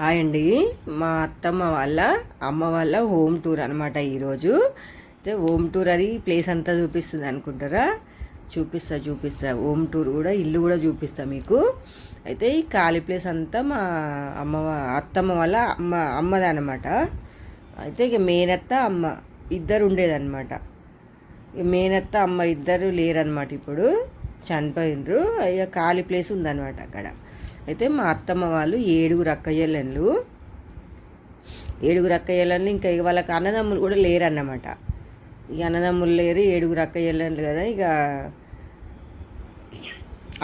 Hi అండి మా అత్తమ్మ వాళ్ళ అమ్మ వాళ్ళ హోమ్ టూర్ అనమాట ఈరోజు. అయితే హోమ్ టూర్ అని ప్లేస్ అంతా చూపిస్తుంది అనుకుంటారా? చూపిస్తా చూపిస్తా. హోమ్ టూర్ కూడా ఇల్లు కూడా చూపిస్తా మీకు. అయితే ఈ ఖాళీ ప్లేస్ అంతా మా అమ్మ అత్తమ్మ వాళ్ళ అమ్మ అమ్మదనమాట అయితే ఇక మేనత్త అమ్మ ఇద్దరు ఉండేదన్నమాట. మేనత్త అమ్మ ఇద్దరు లేరనమాట ఇప్పుడు. చనిపోయినరు ఇక ఖాళీ ప్లేస్ ఉందన్నమాట అక్కడ. అయితే మా అత్తమ్మ వాళ్ళు ఏడుగురు అక్కయ్యలు ఏడుగురు అక్కయ్యలని ఇంకా ఇక వాళ్ళకి అన్నదమ్ములు కూడా లేరన్నమాట. ఇక అన్నదమ్ములు లేరు ఏడుగురు అక్కయ్యలు కదా ఇక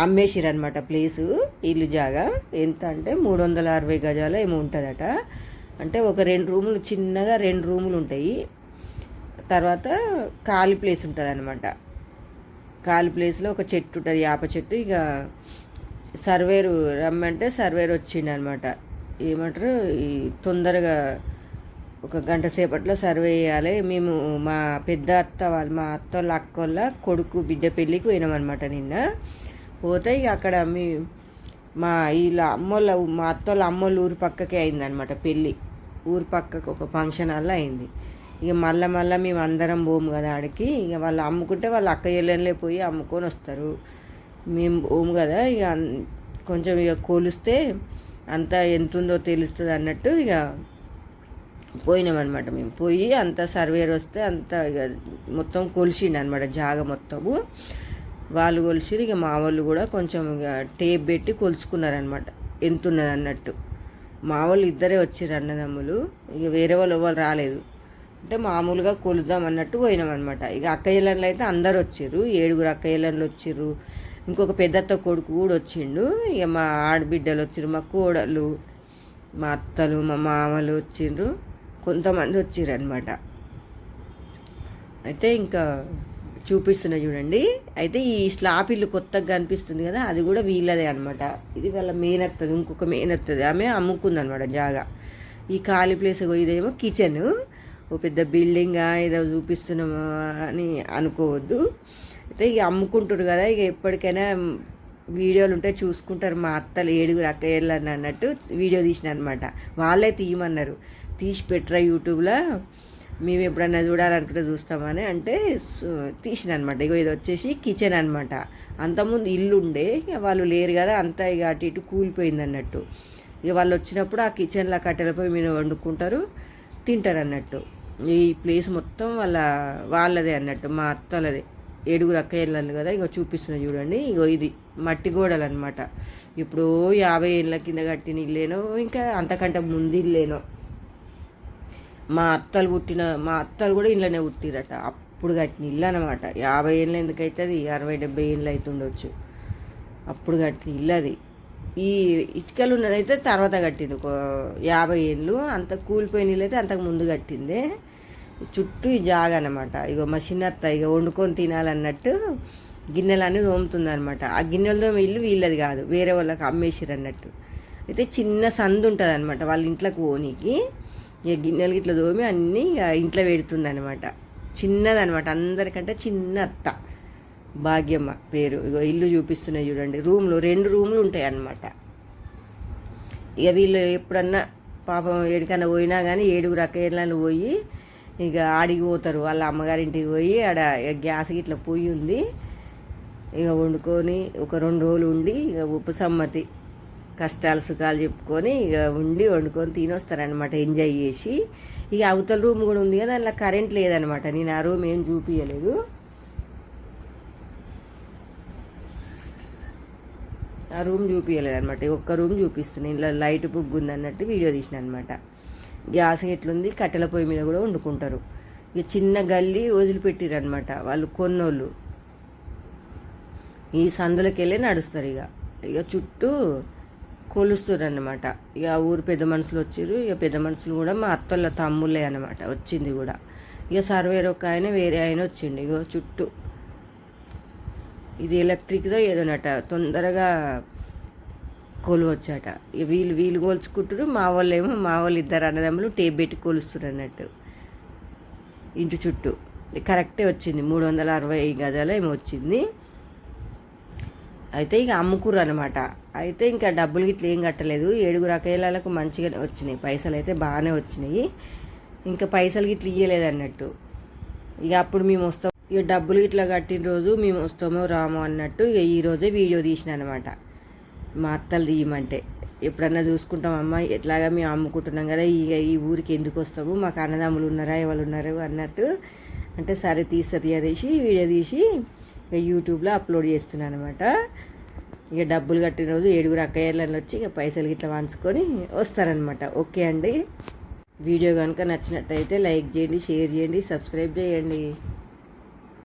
అమ్మేసిరనమాట ప్లేసు ఇల్లు జాగా. ఎంత అంటే మూడు వందల అరవై గజాలు ఏమో ఉంటుందట. అంటే ఒక రెండు రూములు చిన్నగా రెండు రూములు ఉంటాయి. తర్వాత ఖాళీ ప్లేస్ ఉంటుంది అనమాట ఖాళీ ప్లేస్లో ఒక చెట్టు ఉంటుంది యాప చెట్టు. ఇక సర్వేరు రమ్మంటే సర్వేరు వచ్చిండనమాట. ఏమంటారు? ఈ తొందరగా ఒక గంట సేపట్లో సర్వే చేయాలి. మేము మా పెద్ద అత్త వాళ్ళు మా అత్త వాళ్ళ అక్క వాళ్ళ కొడుకు బిడ్డ పెళ్ళికి పోయినామన్నమాట నిన్న. పోతే ఇక అక్కడ మీ మా వీళ్ళ అమ్మోళ్ళ మా అత్త వాళ్ళ అమ్మోళ్ళ ఊరు పక్కకే అయిందనమాట పెళ్ళి. ఊరు పక్కకు ఒక ఫంక్షన్ వల్ల అయింది. ఇక మళ్ళీ మళ్ళీ మేము అందరం పోము కదా ఆడికి. ఇక వాళ్ళు అమ్ముకుంటే వాళ్ళు అక్క చెల్లెళ్ళే పోయి అమ్ముకొని వస్తారు. మేము పోము కదా ఇక కొంచెం ఇక కొలిస్తే అంతా ఎంత ఉందో తెలుస్తుంది అన్నట్టు ఇక పోయినామన్నమాట మేము. పోయి అంతా సర్వేర్ వస్తే అంతా ఇక మొత్తం కొలిసిండు అనమాట జాగ మొత్తము. వాళ్ళు కొలిసిరు ఇక మా వాళ్ళు కూడా కొంచెం ఇక టేప్ పెట్టి కొలుచుకున్నారనమాట ఎంత ఉన్నది అన్నట్టు. మా వాళ్ళు ఇద్దరే వచ్చారు అన్నదమ్ములు ఇక వేరే వాళ్ళు ఎవరు రాలేదు. అంటే మామూలుగా కొలుద్దాం అన్నట్టు పోయినాం అనమాట ఇక అక్కయ్యలలో అయితే అందరు వచ్చారు ఏడుగురు అక్కయ్యలన్లు వచ్చారు ఇంకొక పెద్దత్త కొడుకు కూడా వచ్చిండు. ఇక మా ఆడబిడ్డలు వచ్చిండ్రు మా కోడలు మా అత్తలు మా మామలు వచ్చిండ్రు కొంతమంది వచ్చిర్రు అనమాట అయితే ఇంకా చూపిస్తున్నా చూడండి. అయితే ఈ స్లాప్ ఇల్లు కొత్తగా కనిపిస్తుంది కదా అది కూడా వీళ్ళదే అనమాట ఇది వాళ్ళ మేనత్తది ఇంకొక మేనత్తది ఆమె అమ్ముకుంది అనమాట జాగా. ఈ ఖాళీ ప్లేస్ ఇదేమో కిచెన్ ఓ పెద్ద బిల్డింగా ఏదో చూపిస్తున్నామా అని అనుకోవద్దు. అయితే ఇక అమ్ముకుంటారు కదా ఇక ఎప్పటికైనా వీడియోలు ఉంటే చూసుకుంటారు. మా అత్తలు ఏడుగురు అక్కయ్యలు అని అన్నట్టు వీడియో తీసిన అనమాట వాళ్ళే తీయమన్నారు. తీసి పెట్టరా యూట్యూబ్లో మేము ఎప్పుడన్నా చూడాలనుకుంటే చూస్తామని అంటే తీసిన అనమాట ఇగో ఇది వచ్చేసి కిచెన్ అనమాట అంతకుముందు ఇల్లు ఉండే ఇక వాళ్ళు లేరు కదా అంతా ఇక అటు ఇటు కూలిపోయింది అన్నట్టు ఇక వాళ్ళు వచ్చినప్పుడు ఆ కిచెన్లో కట్టెలపై మీరు వండుకుంటారు. తింటారు అన్నట్టు ఈ ప్లేస్ మొత్తం వాళ్ళ వాళ్ళదే అన్నట్టు మా అత్తలదే. ఏడుగురు అక్కయ్యలు కదా ఇగో చూపిస్తున్నా చూడండి. ఇగో ఇది మట్టి గోడలు అనమాట ఇప్పుడు యాభై ఏళ్ళ కింద కట్టిన ఇల్లేనో ఇంకా అంతకంటే ముందు ఇల్లేనో. మా అత్తలు పుట్టిన మా అత్తలు కూడా ఇంట్లోనే పుట్టిరట. అప్పుడు కట్టిన ఇల్లు అనమాట యాభై ఏళ్ళు ఎందుకు అది అరవై డెబ్బై ఏళ్ళు అవుతుండొచ్చు అప్పుడు కట్టిన ఇల్లు అది. ఈ ఇటుకలు ఉన్నదైతే తర్వాత కట్టింది ఒక యాభై ఏళ్ళు అంత కూలిపోయిన అయితే అంతకు ముందు కట్టిందే. చుట్టూ ఈ జాగ అనమాట ఇగో మా చిన్నత్త ఇక వండుకొని తినాలన్నట్టు గిన్నెలన్నీ తోముతుంది అనమాట ఆ గిన్నెలతో ఇల్లు వీళ్ళది కాదు వేరే వాళ్ళకి అమ్మేసిరు అన్నట్టు అయితే చిన్న సందు ఉంటుంది అనమాట వాళ్ళ ఇంట్లోకి పోనీకి. ఇక గిన్నెలు ఇట్లా తోమి అన్నీ ఇక ఇంట్లో పెడుతుంది అనమాట చిన్నదనమాట అందరికంటే చిన్న అత్త. భాగ్యమ్మ పేరు. ఇగో ఇల్లు చూపిస్తున్నాయి చూడండి. రూమ్లు రెండు రూమ్లు ఉంటాయి అన్నమాట. ఇక వీళ్ళు ఎప్పుడన్నా పాపం ఎడికన్నా పోయినా కానీ ఏడుగురు అక్కయ్యలను పోయి ఇక ఆడికి పోతారు. వాళ్ళ అమ్మగారింటికి పోయి ఆడ ఇక గ్యాస్ ఇట్లా పొయ్యి ఉంది. ఇక వండుకొని ఒక రెండు రోజులు ఉండి ఇక ఉపసమ్మతి కష్టాలు సుఖాలు చెప్పుకొని ఇక ఉండి వండుకొని తినొస్తారనమాట ఎంజాయ్ చేసి. ఇక అవతల రూమ్ కూడా ఉంది కదా అందులో కరెంట్ లేదనమాట నేను ఆ రూమ్ ఏం చూపించలేదు ఆ రూమ్ చూపించలేదు అనమాట ఒక్క రూమ్ చూపిస్తుంది. ఇంట్లో లైట్ బుగ్గు ఉంది అన్నట్టు వీడియో తీసిన అనమాట గ్యాస్ ఎట్లుంది? కట్టెల పొయ్యి మీద కూడా వండుకుంటారు. ఇక చిన్న గల్లీ వదిలిపెట్టిరు అనమాట వాళ్ళు కొన్నోళ్ళు. ఈ సందులోకి వెళ్ళి నడుస్తారు ఇక. ఇక చుట్టూ కొలుస్తారు అనమాట ఇక ఆ ఊరు పెద్ద మనుషులు వచ్చారు ఇక పెద్ద మనుషులు కూడా మా అత్తల తమ్ముళ్ళే అనమాట వచ్చింది కూడా. ఇక సర్వేర్ ఒక ఆయన వేరే ఆయన వచ్చిండు. ఇగో చుట్టూ ఇది ఎలక్ట్రిక్దో ఏదోనట తొందరగా కోలువచ్చట. వీళ్ళు వీళ్ళు కోల్చుకుంటారు మా వాళ్ళు ఏమో మా వాళ్ళు ఇద్దరు అన్నదమ్ములు టేప్ పెట్టి కోలుస్తారు అన్నట్టు ఇంటి చుట్టూ. కరెక్టే వచ్చింది మూడు వందల అరవై గజాలు ఏమో వచ్చింది. అయితే ఇక అమ్ముకుర్రు అనమాట అయితే ఇంకా డబ్బులు గిట్ల ఏం కట్టలేదు. ఏడుగురు అకేలాలకు మంచిగా వచ్చినాయి. పైసలు అయితే బాగానే వచ్చినాయి. ఇంకా పైసలు గిట్ల ఇయ్యలేదు అన్నట్టు ఇక అప్పుడు మేము వస్తాం ఇక డబ్బులు ఇట్లా కట్టిన రోజు మేము వస్తామో రామో అన్నట్టు ఇక ఈరోజే వీడియో తీసిన అనమాట మా అత్తలు తీయమంటే. ఎప్పుడన్నా చూసుకుంటాం అమ్మ ఎట్లాగా మేము అమ్ముకుంటున్నాం కదా ఇక ఈ ఊరికి ఎందుకు వస్తాము? మాకు అన్నదమ్ములు ఉన్నారా ఎవరు ఉన్నారు అన్నట్టు. అంటే సరే తీస్తుంది అనేసి వీడియో తీసి ఇక యూట్యూబ్లో అప్లోడ్ చేస్తున్నాను అనమాట ఇక డబ్బులు కట్టిన రోజు ఏడుగురు అక్కయ్యలను వచ్చి ఇక పైసలు ఇట్లా వంచుకొని వస్తారనమాట ఓకే అండి. వీడియో కనుక నచ్చినట్టయితే లైక్ చేయండి షేర్ చేయండి సబ్స్క్రైబ్ చేయండి.